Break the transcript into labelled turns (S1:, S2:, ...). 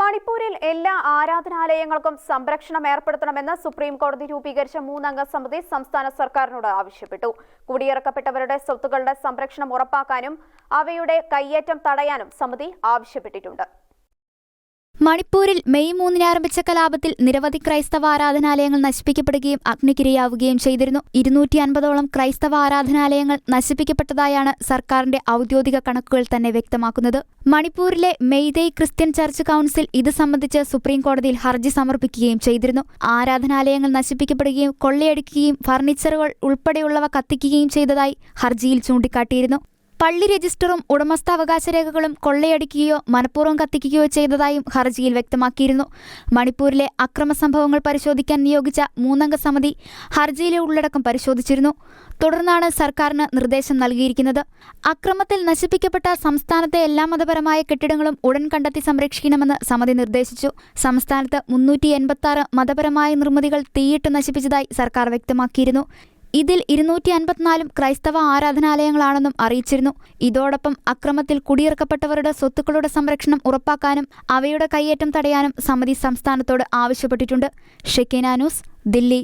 S1: മണിപ്പൂരിൽ എല്ലാ ആരാധനാലയങ്ങൾക്കും സംരക്ഷണം ഏർപ്പെടുത്തണമെന്ന് സുപ്രീം കോടതി രൂപീകരിച്ച മൂന്നംഗ സമിതി സംസ്ഥാന സർക്കാരിനോട് ആവശ്യപ്പെട്ടു. കുടിയിറക്കപ്പെട്ടവരുടെ സ്വത്തുക്കളുടെ സംരക്ഷണം ഉറപ്പാക്കാനും അവയുടെ കയ്യേറ്റം തടയാനും സമിതി ആവശ്യപ്പെട്ടിട്ടുണ്ട്.
S2: മണിപ്പൂരിൽ മെയ് മൂന്നിന് ആരംഭിച്ച കലാപത്തിൽ നിരവധി ക്രൈസ്തവ ആരാധനാലയങ്ങൾ നശിപ്പിക്കപ്പെടുകയും അഗ്നിക്കിരയാവുകയും ചെയ്തിരുന്നു. ഇരുന്നൂറ്റി അൻപതോളം ക്രൈസ്തവ ആരാധനാലയങ്ങൾ നശിപ്പിക്കപ്പെട്ടതായാണ് സർക്കാരിന്റെ ഔദ്യോഗിക കണക്കുകൾ തന്നെ വ്യക്തമാക്കുന്നത്. മണിപ്പൂരിലെ മെയ്തേയ് ക്രിസ്ത്യൻ ചർച്ച് കൌൺസിൽ ഇത് സംബന്ധിച്ച് സുപ്രീം കോടതിയിൽ ഹർജി സമർപ്പിക്കുകയും ചെയ്തിരുന്നു. ആരാധനാലയങ്ങൾ നശിപ്പിക്കപ്പെടുകയും കൊള്ളയടിക്കുകയും ഫർണിച്ചറുകൾ ഉൾപ്പെടെയുള്ളവ കത്തിക്കുകയും ചെയ്തതായി ഹർജിയിൽ ചൂണ്ടിക്കാട്ടിയിരുന്നു. പള്ളി രജിസ്റ്ററും ഉടമസ്ഥാവകാശ രേഖകളും കൊള്ളയടിക്കുകയോ മനഃപൂർവം കത്തിക്കുകയോ ചെയ്തതായും ഹർജിയിൽ വ്യക്തമാക്കിയിരുന്നു. മണിപ്പൂരിലെ അക്രമ സംഭവങ്ങൾ പരിശോധിക്കാൻ നിയോഗിച്ച മൂന്നംഗ സമിതി ഹർജിയിലെ ഉള്ളടക്കം പരിശോധിച്ചിരുന്നു. തുടർന്നാണ് സർക്കാരിന് നിർദ്ദേശം നൽകിയിരിക്കുന്നത്. അക്രമത്തിൽ നശിപ്പിക്കപ്പെട്ട സംസ്ഥാനത്തെ എല്ലാ മതപരമായ കെട്ടിടങ്ങളും ഉടൻ കണ്ടെത്തി സംരക്ഷിക്കണമെന്ന് സമിതി നിർദ്ദേശിച്ചു. സംസ്ഥാനത്ത് മുന്നൂറ്റി മതപരമായ നിർമ്മിതികൾ തീയിട്ട് നശിപ്പിച്ചതായി സർക്കാർ വ്യക്തമാക്കിയിരുന്നു. ഇതിൽ ഇരുന്നൂറ്റി അൻപത്തിനാലും ക്രൈസ്തവ ആരാധനാലയങ്ങളാണെന്നും അറിയിച്ചിരുന്നു. ഇതോടൊപ്പം അക്രമത്തിൽ കുടിയിറക്കപ്പെട്ടവരുടെ സ്വത്തുക്കളുടെ സംരക്ഷണം ഉറപ്പാക്കാനും അവയുടെ കയ്യേറ്റം തടയാനും സമിതി സംസ്ഥാനത്തോട് ആവശ്യപ്പെട്ടിട്ടുണ്ട്. ഷെക്കീന ന്യൂസ് ദില്ലി.